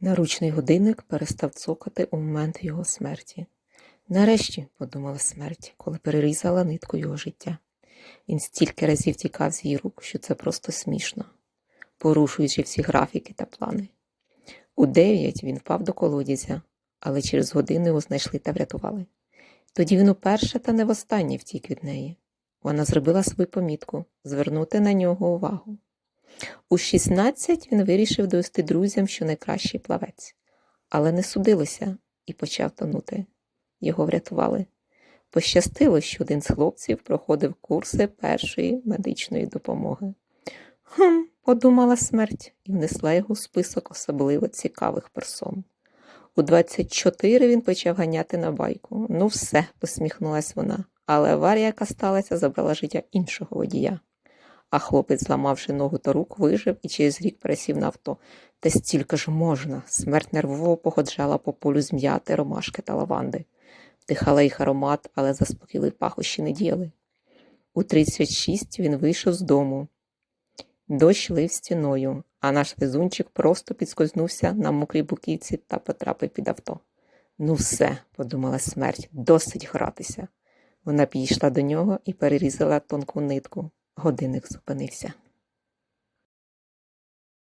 Наручний годинник перестав цокати у момент його смерті. Нарешті, подумала смерть, коли перерізала нитку його життя. Він стільки разів тікав з її рук, що це просто смішно, порушуючи всі графіки та плани. У дев'ять він впав до колодязя, але через годину його знайшли та врятували. Тоді він уперше та не востаннє втік від неї. Вона зробила свою помітку звернути на нього увагу. У 16 він вирішив довести друзям, що найкращий плавець, але не судилося і почав тонути. Його врятували. Пощастило, що один з хлопців проходив курси першої медичної допомоги. Хм, подумала смерть і внесла його в список особливо цікавих персон. У 24 він почав ганяти на байку. Ну, все, посміхнулась вона, але аварія, яка сталася, забрала життя іншого водія. А хлопець, зламавши ногу та рук, вижив і через рік пересів на авто. Та стільки ж можна. Смерть нервово погоджала по полю зм'яти, ромашки та лаванди. Вдихала їх аромат, але заспокійливі пахощі не діяли. У 36 він вийшов з дому. Дощ лив стіною, а наш везунчик просто підскользнувся на мокрій буківці та потрапив під авто. Ну, все, подумала смерть, досить гратися. Вона підійшла до нього і перерізала тонку нитку. Годинник зупинився.